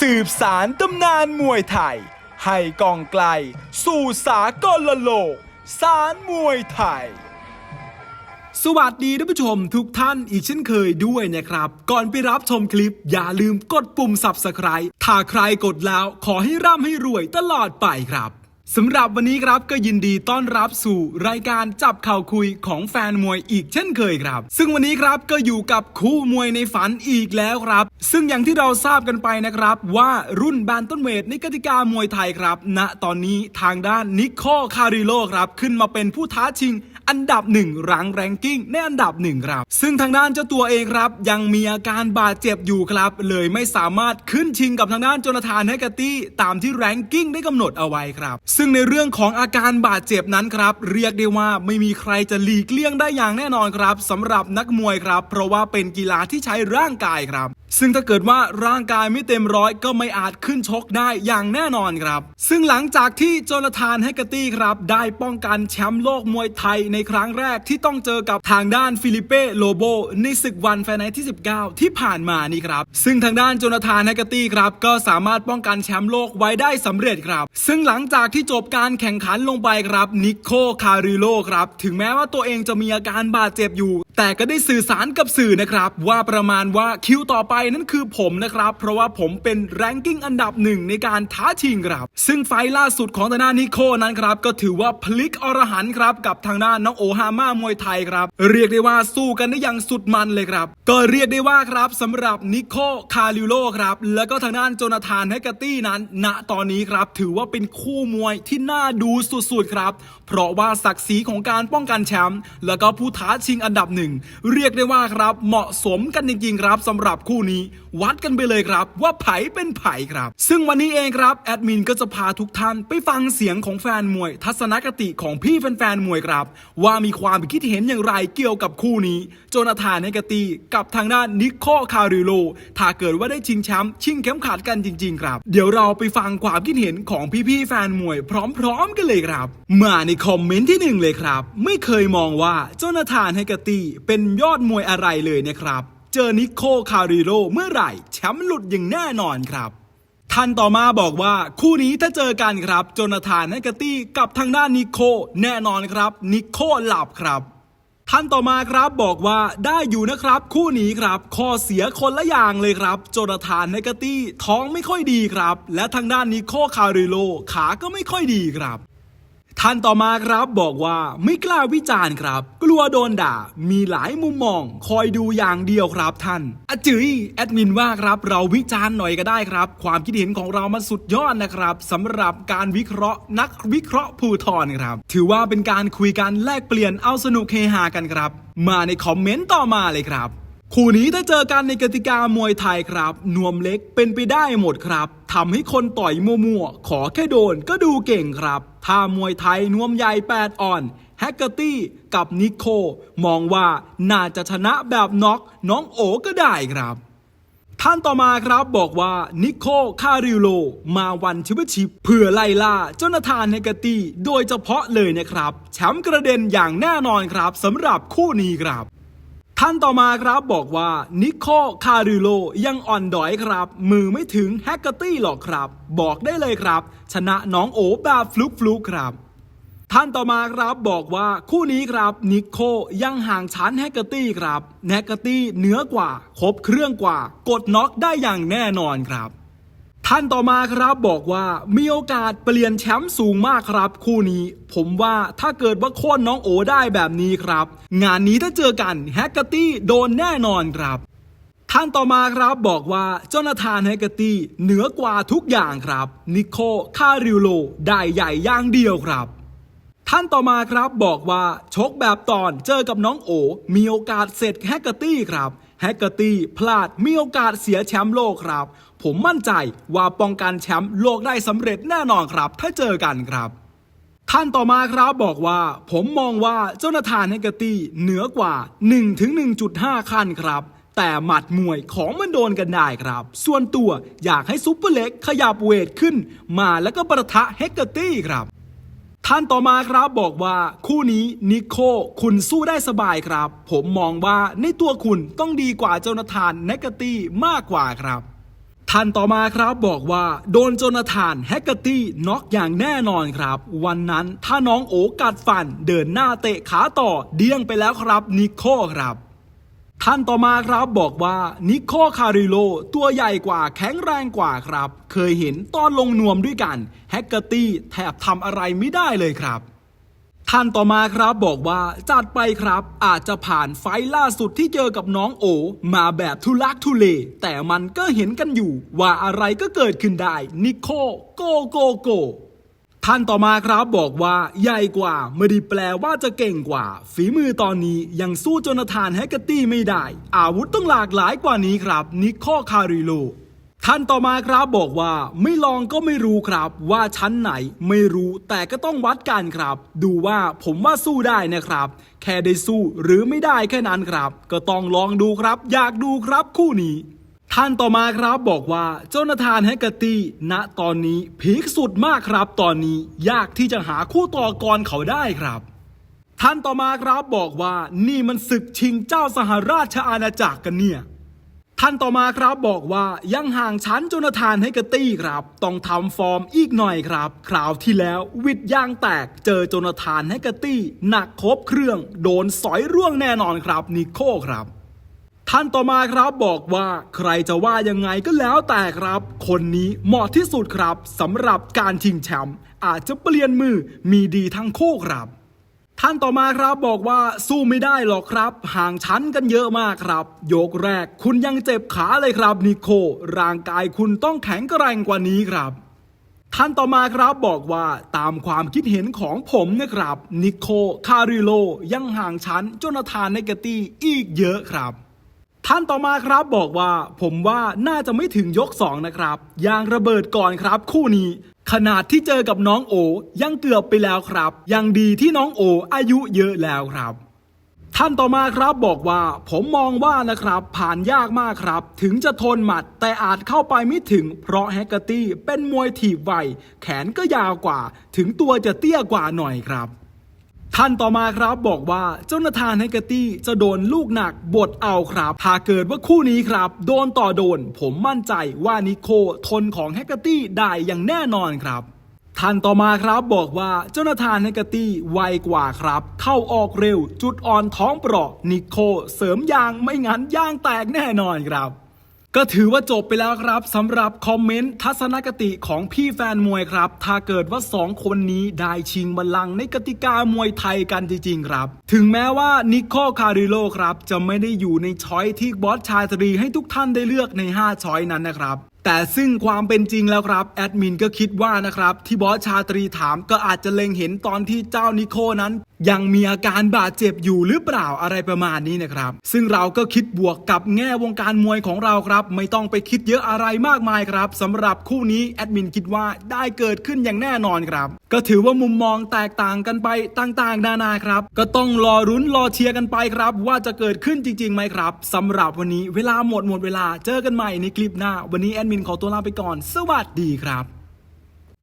สืบสารตำนานมวยไทย ให้กองไกล สู่สากลโลก สารมวยไทย สวัสดีท่านผู้ชมทุกท่านอีกเช่นเคยด้วยนะครับ ก่อนไปรับชมคลิป อย่าลืมกดปุ่ม Subscribe ถ้าใครกดแล้วขอให้ร่ำให้รวยตลอดไปครับ สำหรับวันนี้ครับก็ยินดีต้อนรับสู่รายการจับข่าวคุยของแฟนมวยอีกเช่นเคยครับ ซึ่งวันนี้ครับก็อยู่กับคู่มวยในฝันอีกแล้วครับ ซึ่งอย่างที่เราทราบกันไปนะครับ ว่ารุ่นบานต้นเวทในกติกามวยไทยครับณตอนนี้ทางด้านนิโคคาริโลครับ ขึ้นมาเป็นผู้ท้าชิง อันดับหนึ่งรังแรงกิ้งในอันดับหนึ่งครับ ซึ่งทางด้านเจ้าตัวเองครับ ยังมีอาการบาดเจ็บอยู่ครับ เลยไม่สามารถขึ้นชิงกับทางด้านโจนาธานแฮกเกอร์ตี้ตามที่แรงกิ้งได้กำหนดเอาไว้ครับ ซึ่งในเรื่องของอาการบาดเจ็บนั้นครับ เรียกได้ว่าไม่มีใครจะหลีกเลี่ยงได้อย่างแน่นอนครับสำหรับนักมวยครับ เพราะว่าเป็นกีฬาที่ใช้ร่างกายครับ ซึ่งถ้าเกิดว่าร่างกายไม่เต็มร้อยก็ไม่อาจขึ้นชกได้อย่างแน่นอนครับ ซึ่งหลังจากที่โจนาธานแฮกเกอร์ตี้ครับได้ป้องกันแชมป์โลกมวยไทยในครั้งแรกที่ต้องเจอกับทางด้านฟิลิเป้โลโบในศึกวันแฟนไนท์ที่ 19 ที่ผ่านมานี่ครับ ซึ่งทางด้านโจนาธานแฮกตี้ครับ ก็สามารถป้องกันแชมป์โลกไว้ได้สำเร็จครับ ซึ่งหลังจากที่จบการแข่งขันลงไปครับนิโคคาริโลครับ ถึงแม้ว่าตัวเองจะมีอาการบาดเจ็บอยู่ แต่ก็ได้สื่อสารกับสื่อนะครับ ว่าประมาณว่าคิวต่อไปนั่นคือผมนะครับ เพราะว่าผมเป็นแรงกิ้งอันดับหนึ่งในการท้าชิงครับ ซึ่งไฟล์ล่าสุดของทางด้านนิโคนั้นครับ ก็ถือว่าพลิกอรหันครับ กับทางด้านน้องโอฮาม่ามวยไทยครับ เรียกได้ว่าสู้กันได้อย่างสุดมันเลยครับ ก็เรียกได้ว่าครับสำหรับนิโคคาริโลครับ แล้วก็ทางด้านโจนาธานแฮกเกอร์ตี้นั้น ณตอนนี้ครับ ถือว่าเป็นคู่มวยที่น่าดูสุดๆครับ เพราะว่าศักดิ์ศรีของการป้องกันแชมป์แล้วก็ผู้ท้าชิงอันดับหนึ่งเรียกได้ว่าครับเหมาะสมกันจริงๆครับสำหรับคู่นี้ วัดกันไปเลยครับ ว่าไผเป็นไผครับ ซึ่งวันนี้เองครับแอดมินก็จะพาทุกท่านไปฟังเสียงของแฟนมวย ทัศนคติของพี่แฟนๆมวยครับ ว่ามีความคิดเห็นอย่างไรเกี่ยวกับคู่นี้ โจนาธานเนกตีกับทางด้านนิโคคาริโลถ้าเกิดว่าได้ชิงแชมป์ชิงเข็มขัดกันจริง ๆ ครับ เดี๋ยวเราไปฟังความคิดเห็นของพี่ๆแฟนมวยพร้อมๆกันเลยครับ มาในคอมเมนต์ที่หนึ่งเลยครับ ไม่เคยมองว่าโจนาธานเฮกตีเป็นยอดมวยอะไรเลยนะครับ เจอนิโคคาริโลเมื่อไหร่แชมป์หลุดอย่างแน่นอนครับท่านต่อมาบอกว่าคู่นี้ถ้าเจอกันครับโจนาธานแฮกตี้กับทางด้านนิโคแน่นอนครับนิโคหลับครับท่านต่อมาครับบอกว่าได้อยู่นะครับ คู่นี้ครับข้อเสียคนละอย่างเลยครับ โจนาธานแฮกตี้ท้องไม่ค่อยดีครับ และทางด้านนิโคคาริโลขาก็ไม่ค่อยดีครับ ท่านต่อมาครับบอกว่าไม่กล้าวิจารณ์ครับ กลัวโดนด่า มีหลายมุมมอง คอยดูอย่างเดียวครับท่านอะจืยแอดมินว่าครับเราวิจารณ์หน่อยก็ได้ครับ ความคิดเห็นของเรามันสุดยอดนะครับสำหรับการวิเคราะห์ นักวิเคราะห์ภูทรครับ ถือว่าเป็นการคุยกันแลกเปลี่ยนเอาสนุกเฮฮากันครับ มาในคอมเมนต์ต่อมาเลยครับ คู่นี้ถ้าเจอกันในกติกามวยไทยครับ นวมเล็กเป็นไปได้หมดครับทำให้คนต่อยมั่วๆ ขอแค่โดนก็ดูเก่งครับ ถ้ามวยไทยนวมใหญ่แปดอ่อนแฮกเกอร์ตี้กับนิโค มองว่าน่าจะชนะแบบน็อกน้องโอก็ได้ครับ ท่านต่อมาครับบอกว่านิโคคาริโล มาวันชิวชิปเพื่อไล่ล่าเจ้านาธานเนกตีโดยเฉพาะเลยนะครับ แชมป์กระเด็นอย่างแน่นอนครับสำหรับคู่นี้ครับ ท่านต่อมาครับบอกว่านิโคคาริโลยังอ่อนดอยครับ มือไม่ถึงแฮกเกอร์ตี้หรอกครับ บอกได้เลยครับ ชนะน้องโอแบบฟลุกฟลุกครับ ท่านต่อมาครับบอกว่าคู่นี้ครับนิโคยังห่างชั้นแฮกเกอร์ตี้ครับแฮกเกอร์ตี้เหนือกว่า ครบเครื่องกว่า กดน็อกได้อย่างแน่นอนครับ ท่านต่อมาครับบอกว่ามีโอกาสเปลี่ยนแชมป์สูงมากครับ คู่นี้ ผมว่าถ้าเกิดว่าโค่นน้องโอได้แบบนี้ครับ งานนี้ถ้าเจอกันแฮกเกอร์ตี้โดนแน่นอนครับ ท่านต่อมาครับบอกว่าเจ้านาธานแฮกเกอร์ตี้เหนือกว่าทุกอย่างครับ นิโคคาริโลได้ใหญ่ย่างเดียวครับท่านต่อมาครับบอกว่าชกแบบตอนเจอกับน้องโอ มีโอกาสเสร็จแฮกเกอร์ตี้ครับ แฮกเกอร์ตี้พลาดมีโอกาสเสียแชมป์โลกครับ ผมมั่นใจว่าป้องกันแชมป์โลกได้สำเร็จแน่นอนครับ ถ้าเจอกันครับท่านต่อมาครับบอกว่า ผมมองว่าเจ้านาธานเฮกเกอร์ตี้เหนือกว่า 1-1.5 ขั้นครับ แต่หมัดมวยของมันโดนกันได้ครับ ส่วนตัวอยากให้ซุปเปอร์เล็กขยับเวทขึ้น มาแล้วก็ประทะเฮกเกอร์ตี้ครับ ท่านต่อมาครับบอกว่าคู่นี้นิโคคุณสู้ได้สบายครับ ผมมองว่าในตัวคุณต้องดีกว่าโจนาธานเนกตี้มากกว่าครับ ท่านต่อมาครับบอกว่า โดนโจนาธานแฮกเกอร์ตี้น็อกอย่างแน่นอนครับ วันนั้นถ้าน้องโอกัดฟันเดินหน้าเตะขาต่อเดี้ยงไปแล้วครับนิโคครับ ท่านต่อมาครับบอกว่านิโคคาริโลตัวใหญ่กว่าแข็งแรงกว่าครับ เคยเห็นตอนลงนวมด้วยกัน แฮกเกอร์ตี้แทบทำอะไรไม่ได้เลยครับ ท่านต่อมาครับบอกว่าจัดไปครับ อาจจะผ่านไฟล์ล่าสุดที่เจอกับน้องโอ มาแบบทุลักทุเล แต่มันก็เห็นกันอยู่ ว่าอะไรก็เกิดขึ้นได้นิโคโกโกโก ท่านต่อมาครับบอกว่าใหญ่กว่าไม่ได้แปลว่าจะเก่งกว่า ฝีมือตอนนี้ยังสู้โจนาธานแฮกเกอร์ตี้ไม่ได้ อาวุธต้องหลากหลายกว่านี้ครับ นิโคคาริโลท่านต่อมาครับบอกว่าไม่ลองก็ไม่รู้ครับ ว่าชั้นไหนไม่รู้แต่ก็ต้องวัดกันครับ ดูว่าผมว่าสู้ได้นะครับ แค่ได้สู้หรือไม่ได้แค่นั้นครับ ก็ต้องลองดูครับ อยากดูครับคู่นี้ ท่านต่อมาครับบอกว่าโจนาธานแฮกเกอร์ตี้ ณตอนนี้พีคสุดมากครับ ตอนนี้ยากที่จะหาคู่ต่อกรเขาได้ครับ ท่านต่อมาครับบอกว่านี่มันศึกชิงเจ้าสหราชอาณาจักรกันเนี่ย ท่านต่อมาครับบอกว่ายังห่างชั้นโจนาธานให้กตี้ครับ ต้องทำฟอร์มอีกหน่อยครับ คราวที่แล้ววิดยางแตกเจอโจนาธานให้กตี้หนักครบเครื่อง โดนสอยร่วงแน่นอนครับนิโคครับ ท่านต่อมาครับบอกว่าใครจะว่ายังไงก็แล้วแต่ครับ คนนี้เหมาะที่สุดครับสำหรับการชิงแชมป์อาจจะเปลี่ยนมือมีดีทั้งคู่ครับ ท่านต่อมาครับบอกว่าสู้ไม่ได้หรอกครับ ห่างชั้นกันเยอะมากครับยกแรกคุณยังเจ็บขาเลยครับนิโค ร่างกายคุณต้องแข็งแกร่งกว่านี้ครับท่านต่อมาครับบอกว่าตามความคิดเห็นของผมนะครับ นิโค คาริโล ยังห่างชั้นโจนาธานเนกตี้อีกเยอะครับ ท่านต่อมาครับบอกว่าผมว่าน่าจะไม่ถึงยก 2 นะครับ ยางระเบิดก่อนครับ คู่นี้ ขนาดที่เจอกับน้องโอ ยังเกือบไปแล้วครับ ยังดีที่น้องโออายุเยอะแล้วครับ ท่านต่อมาครับบอกว่าผมมองว่านะครับ ผ่านยากมากครับ ถึงจะทนหมัดแต่อาจเข้าไปไม่ถึง เพราะแฮกเกอร์ตี้เป็นมวยถีบไวแขนก็ยาวกว่า ถึงตัวจะเตี้ยกว่าหน่อยครับ ท่านต่อมาครับบอกว่าเจ้านาธานไฮเกอร์ตี้จะโดนลูกหนักบดเอาครับหากเกิดว่าคู่นี้ครับ โดนต่อโดน ผมมั่นใจว่านิโคทนของแฮกเกอร์ตี้ได้อย่างแน่นอนครับท่านต่อมาครับบอกว่าเจ้านาธานไฮเกตี้ไวกว่าครับ เข้าออกเร็วจุดอ่อนท้องเปราะนิโคเสริมยางไม่งั้นยางแตกแน่นอนครับ ก็ถือว่าจบไปแล้วครับสำหรับคอมเมนต์ทัศนคติของพี่แฟนมวยครับ ถ้าเกิดว่า 2 คนนี้ได้ชิงบัลลังก์ในกติกามวยไทยกันจริง ๆ ครับ ถึงแม้ว่านิโคคาริโลครับ จะไม่ได้อยู่ในช้อยที่บอสชาตรีให้ทุกท่านได้เลือกใน 5 ช้อยนั้นนะครับแต่ซึ่งความเป็นจริงแล้วครับ แอดมินก็คิดว่านะครับ ที่บอสชาตรีถามก็อาจจะเล็งเห็นตอนที่เจ้านิโคนั้น ยังมีอาการบาดเจ็บอยู่หรือเปล่าอะไรประมาณนี้นะครับ ซึ่งเราก็คิดบวกกับแง่วงการมวยของเราครับ ไม่ต้องไปคิดเยอะอะไรมากมายครับสำหรับคู่นี้แอดมินคิดว่าได้เกิดขึ้นอย่างแน่นอนครับ ก็ถือว่ามุมมองแตกต่างกันไปต่างๆ นานาครับ ก็ต้องรอรุ้นรอเชียร์กันไปครับ ว่าจะเกิดขึ้นจริงๆไหมครับสำหรับวันนี้เวลาหมดหมดเวลาเจอกันใหม่ในคลิปหน้า วันนี้แอดมินขอตัวลาไปก่อน สวัสดีครับ